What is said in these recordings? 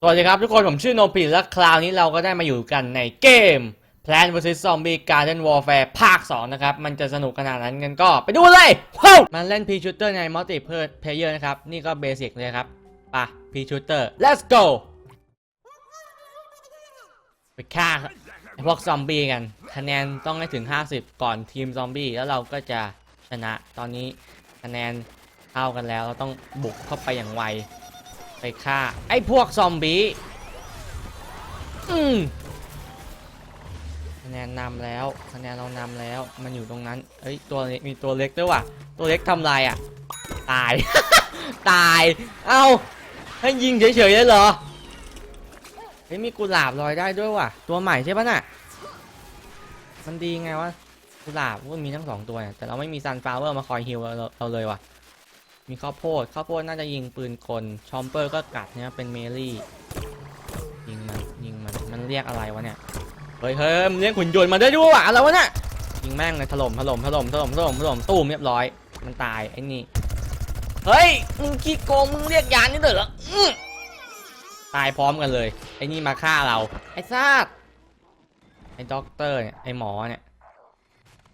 สวัสดีครับทุกคนผมชื่อโนปิและคราวนี้เราก็ได้มาอยู่กันในเกม Plant vs Zombie Garden Warfare ภาค 2 นะครับ มันจะสนุกขนาดนั้นกันก็ไปดูเลยว้าวมันเล่น P Shooter ใน Multiplayer นะครับ นี่ก็เบสิกเลยครับไปะ P Shooter let's go ไปฆ่าพวกซอมบี้กันคะแนนต้องให้ถึง 50 ก่อนทีมซอมบี้แล้วเราก็จะชนะตอนนี้คะแนนเท่ากันแล้วเราต้องบุกเข้าไปอย่างไว ไปฆ่า ไอ้พวกซอมบี้อืมคะแนนนำแล้วคะแนนเรานำแล้ว มันอยู่ตรงนั้น เอ้ยตัวเล็กมีตัวเล็กด้วยว่ะ ตัวเล็กทำลายอะ ตาย ตาย เอ้าให้ยิงเฉยๆเลยเหรอ เฮ้ยมีกุหลาบลอยได้ด้วยว่ะ ตัวใหม่ใช่ปะน่ะ มันดีไงวะ กุหลาบว่ามีทั้งสองตัวเนี่ยแต่เราไม่มีซันฟลาวเวอร์มาคอยฮิลเราเราเลยว่ะ มีข้าวโพดข้าวโพดน่าจะยิงปืนกลชอมเปอร์ก็กัดเนี่ยเป็นเมลี่ยิงมันยิงมันมันเรียกอะไรวะเนี่ยเฮ้ยเฮ้ยมันเรียกขุนยนต์มาได้ด้วยวะอะไรวะเนี่ยยิงแม่งเลยถล่มถล่มถล่มถล่มถล่มถล่มตู้มเรียบร้อย มันตายไอ้นี่เฮ้ยมึงขี้โกงมึงเรียกยานนี่เหรออื้อตายพร้อมกันเลยไอ้นี่มาฆ่าเราไอ้ซาดไอ้ด็อกเตอร์เนี่ยไอ้หมอเนี่ย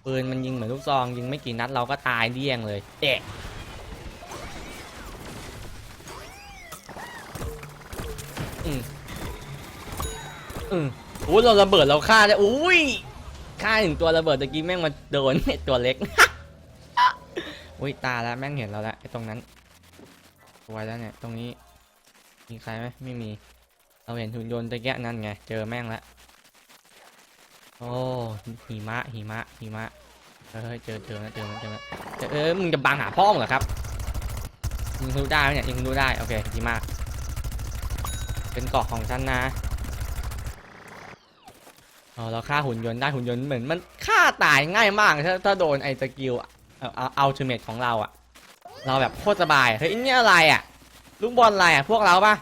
ปืนมันยิงเหมือนลูกซองยิงไม่กี่นัดเราก็ตายเดี้ยงเลยเจ๊ อืมอืมอุ้เราระเบิดเราฆ่าได้อุ้ยฆ่าถึงตัวระเบิดตะกี้แม่งมาโดน ไอ้ตัวเล็ก อุ้ยตาแล้วแม่งเห็นเราแล้วไอ้ตรงนั้นไว้แล้วเนี่ย ตรงนี้ มีใครไหมไม่มี เราเห็นหุ่นยนต์ตะแกะนั่นไง เจอแม่งแล้วโอ้หิมะหิมะหิมะเฮ้ยเจอเจอแล้วเจอแล้วเจอแล้วเจอเออมึงจะบังหาพ่อมึงเหรอครับยิงทะลุได้ไหมเนี่ยยิงทะลุได้โอเคดีมาก เป็นเกาะของฉันนะเออเราฆ่าหุ่นยนต์ได้หุ่นยนต์เหมือนมันฆ่าตายง่ายมากถ้าถ้าโดนไอ้สกิลเอาเอาอัลติเมทของเราอะเราแบบโคตรสบายเฮ้ยนี่อะไรอะลูกบอลอะไรอะพวกเราปะ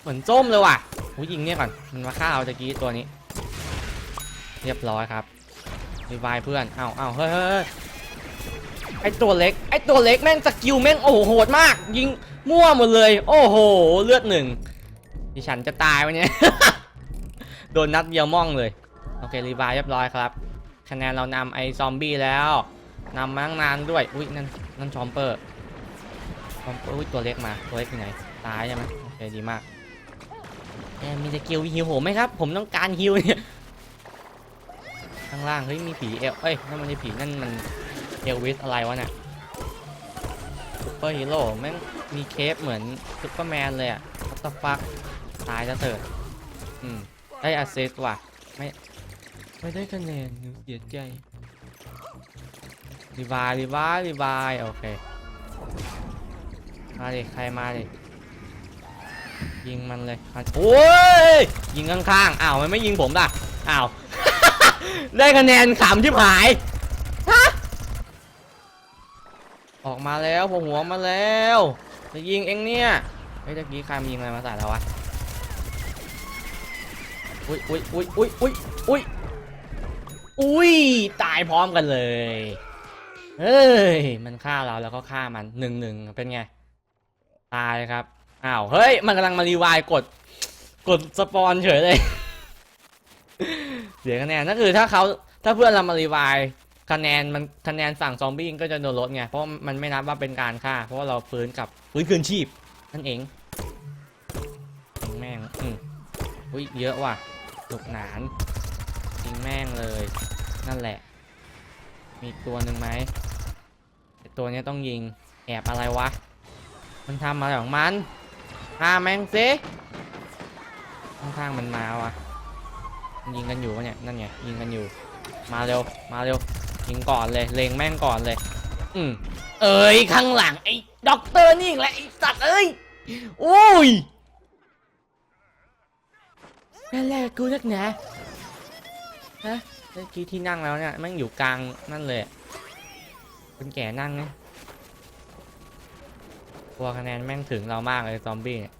เหมือนส้มเลยว่ะหูยิงเนี่ยก่อนมันมาฆ่าเอาตะกี้ตัวนี้ เรียบร้อยครับรีวายเพื่อนเอ้าเอ้าเฮ้ยเฮ้ยเฮ้ยไอตัวเล็กไอตัวเล็กแม่งสกิลแม่งโอ้โหโหดมาก ยิงมั่วหมดเลย โอ้โหเลือดหนึ่ง ดิฉันจะตายวะเนี่ย โดนนัดเดียวม่องเลย โอเครีบายเรียบร้อยครับ คะแนนเรานำไอ้ซอมบี้แล้วนำมาตั้งนานด้วย อุ้ยนั่นนั่นชอมเปอร์ชอมเปอร์อุ้ยตัวเล็กมา ตัวเล็กที่ไหน ตายใช่ไหมโอเคดีมากแอมมีสกิลฮิวโหไหมครับ ผมต้องการฮิวเนี่ยข้างล่างเฮ้ยมีผีเอลเอ้ยนั่นมันจะผีนั่นมันเอลวิสอะไรวะเนี่ยซุปเปอร์ฮีโร่แม่งมีเคปเหมือนซุปเปอร์แมนเลยอะวัตฟัก ตายแล้วเถิดอืม ได้อาเซสว่ะ ไม่ ไม่ได้คะแนนหนูเสียใจรีวายรีวายรีวายโอเค มาดิใครมาดิยิงมันเลยโอ้ย ยิงข้างๆ อ้าว มันไม่ยิงผมล่ะ อ้าว ได้คะแนนขำชิบหาย ฮะ ออกมาแล้วผมหัวมาแล้ว จะยิงเองเนี่ย เฮ้ยตะกี้ใครมายิงอะไรมาใส่เราวะ อุ้ยอุ้ยอุ้ยอุ้ยอุ้ยอุ้ยอุ้ยตายพร้อมกันเลย เฮ้ย มันฆ่าเราแล้วก็ฆ่ามันหนึ่งหนึ่งเป็นไง ตายครับ อ้าว เฮ้ย มันกำลังมารีวายกด กดสปอนเฉยเลย เสียคะแนนนั่นคือถ้าเขาถ้าเพื่อนเรามารีวายคะแนนมันคะแนนฝั่งซอมบี้ก็จะโดนลดไง เพราะมันไม่นับว่าเป็นการฆ่า เพราะว่าเราฟื้นกับฟื้นคืนชีพนั่นเอง แม่ง อืมอุ้ยเยอะว่ะ หนุกหนานยิงแม่งเลย นั่นแหละ มีตัวหนึ่งไหมไอ้ตัวนี้ต้องยิง แอบอะไรวะ มันทำอะไรของมันฆ่าแม่งซิข้างๆมันมาวะมันยิงกันอยู่วะเนี่ย นั่นไง ยิงกันอยู่ มาเร็ว มาเร็ว ยิงก่อนเลย เลงแม่งก่อนเลย อืมเอ้ย ข้างหลังไอ้ด็อกเตอร์นี่อีกแหละไอ้สัตว์เอ้ย โอ้ย นั่นแหละกูนักหนาฮะเมื่อกี้ที่นั่งแล้วเนี่ยแม่งอยู่กลางนั่นเลยคนแก่นั่งไงตัวคะแนนแม่งถึงเรามากเลยซอมบี้เนี่ย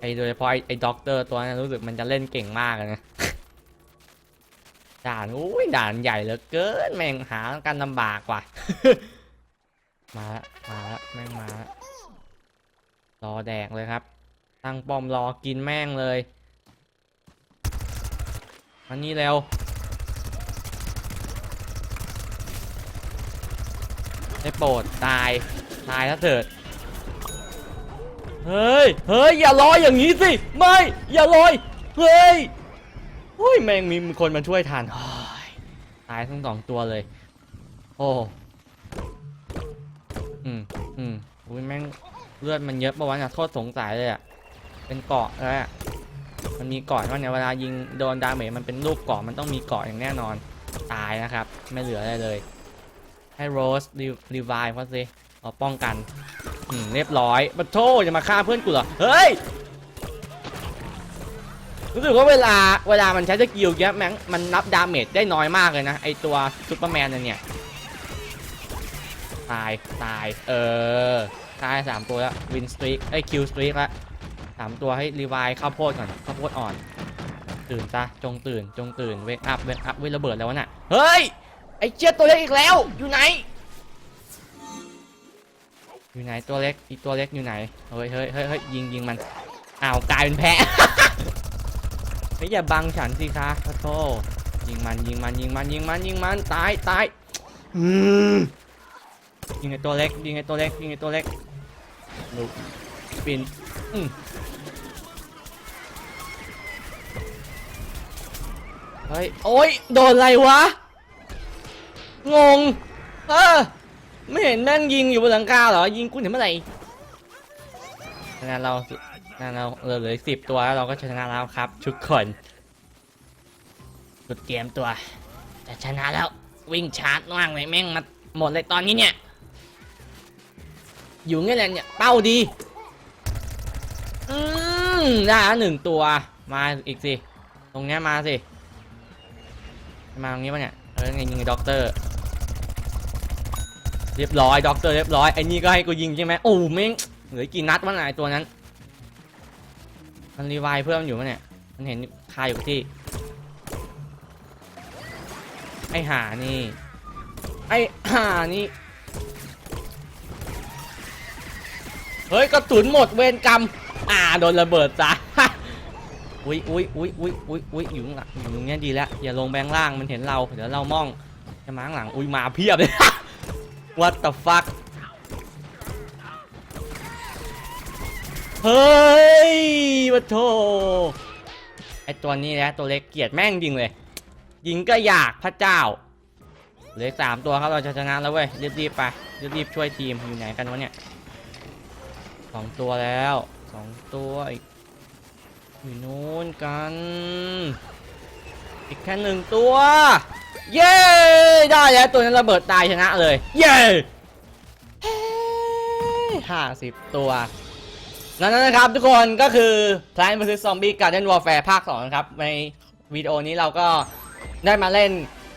ไอโดยเฉพาะไอไอด็อกเตอร์ตัวนั้นรู้สึกมันจะเล่นเก่งมากเลยนะด่านอุ้ยด่านใหญ่เหลือเกินแม่งหากันลำบากว่ะมาละมาละแม่งมาละรอแดกเลยครับ ตั้งป้อมรอกินแม่งเลย มันนี่เร็วได้โปรดตาย ตายแล้วเถิด เฮ้ย เฮ้ย อย่าลอยอย่างนี้สิ ไม่ อย่าลอย เฮ้ยเฮ้ย แม่งมีคนมาช่วยทันเฮ้ยตายทั้งสองตัวเลย โอ้ อืมอืมอุ้ยแม่งเลือดมันเยอะปะวะเนี่ยโทษสงสัยเลยอะเป็นเกาะแล้วอะ มันมีเกาะว่าเนี่ยเวลายิงโดนดาเมจมันเป็นลูกกาะมันต้องมีกาะอย่างแน่นอน ตายนะครับ ไม่เหลืออะไรเลย ให้โรสรีไวล์เขาสิเอาป้องกันเรียบร้อยบัตโทจะมาฆ่าเพื่อนกูเหรอ เฮ้ย รู้สึกว่าเวลาเวลามันใช้สกิลเยอะแม่งมันนับดาเมจได้น้อยมากเลยนะ ไอตัวซูเปอร์แมนเนี่ย ตาย ตาย เออ ตายสามตัวแล้ว วินสตรีกไอคิวสตรีกละ สามตัวให้รีไวล์ข้าวโพดก่อนข้าวโพดอ่อน ตื่นซะจงตื่นจงตื่นเวกอัพเวกอัพเวระเบิดแล้ววะน่ะเฮ้ยไอเจี๊ยตัวเล็กอีกแล้วอยู่ไหน อยู่ไหนตัวเล็กอีตัวเล็กอยู่ไหนเฮ้ยเฮ้ยเฮ้ยเฮ้ยยิงยิงมันอ้าวกลายเป็นแพะเฮ้ยอย่าบังฉันสิคะขอโทษยิงมันยิงมันยิงมันยิงมันยิงมันตายตายยิงไอตัวเล็กยิงไอตัวเล็กยิงไอตัวเล็กลุกปินอืม เฮ้ย โอ้ย โดนอะไรวะ งง เออ ไม่เห็นแม่งยิงอยู่บนหลังคาเหรอ ยิงกูเห็นเมื่อไหร่งานเรางานเราเหลือเหลือสิบตัวแล้วเราก็ชนะแล้วครับ ทุกคนหลุดเกมตัว แต่ชนะแล้ว วิ่งชาร์จว่างเลยแม่งมาหมดเลยตอนนี้เนี่ย อยู่งี้แหละเนี่ย เป้าดี อืมได้หนึ่งตัว มาอีกสิ ตรงเนี้ยมาสิ มาตรงนี้ปะเนี่ยเออไงยิงไอ้ด็อกเตอร์เรียบร้อยด็อกเตอร์เรียบร้อยไอ้นี่ก็ให้กูยิงใช่ไหมโอ้แม่งเหลือกี่นัดวะไหนยตัวนั้น มันรีไวเพื่มอยู่มั้ยเนี่ยมันเห็นคาอยู่ที่ ไอ้หานี่ ไอ้หานี่เฮ้ยกระสุนหมดเวรกรรม อ่าโดนระเบิดจ้ะ อุ้ยอุ้ยอุ้ยอุ้ยอุ้ยอุ้ยอยู่ข้างหลังอยู่ตรงเนี้ยดีแล้วอย่าลงแบงล่างมันเห็นเราเดี๋ยวเรามองจะมาข้างหลังอุ้ยมาเพียบเลย What the fuck เฮ้ยวะโทไอตัวนี้แหละตัวเล็กเกลียดแม่งจริงเลย ยิงก็อยากพระเจ้าเหลือสามตัวครับเราจะชนะแล้วเว้ยรีบๆไปรีบๆช่วยทีมอยู่ไหนกันวะเนี่ยสองตัวแล้วสองตัวอีก อยู่นู้นกัน อีกแค่หนึ่งตัว เย้ ได้แล้วตัวนั้นระเบิดตายชนะเลย เย้ห้าสิบตัวนั่นนะครับทุกคนก็คือ Plant vs Zombie Garden Warfare ภาค2นะครับ ในวิดีโอนี้เราก็ได้มาเล่น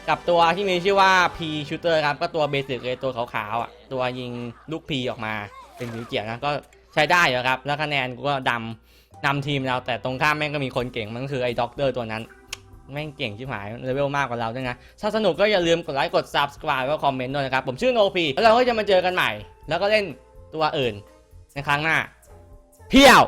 กับตัวที่มีชื่อว่า P Shooter ครับ ก็ตัวเบสิกเลยตัวขาวๆอะ ตัวยิงลูก P ออกมาเป็นสีเขียวนะ ก็ ใช้ได้อยู่ครับ แล้วคะแนนก็ดำนำทีมเราแต่ตรงข้ามแม่งก็มีคนเก่งมันก็คือไอ้ด็อกเตอร์ตัวนั้น แม่งเก่งชิบหายเลเวลมากกว่าเราด้วยนะ ถ้าสนุกก็อย่าลืมกดไลค์กด subscribe แล้วก็คอมเมนต์ด้วยนะครับ ผมชื่อโนพีแล้วเราก็จะมาเจอกันใหม่ แล้วก็เล่นตัวอื่นในครั้งหน้า เพียว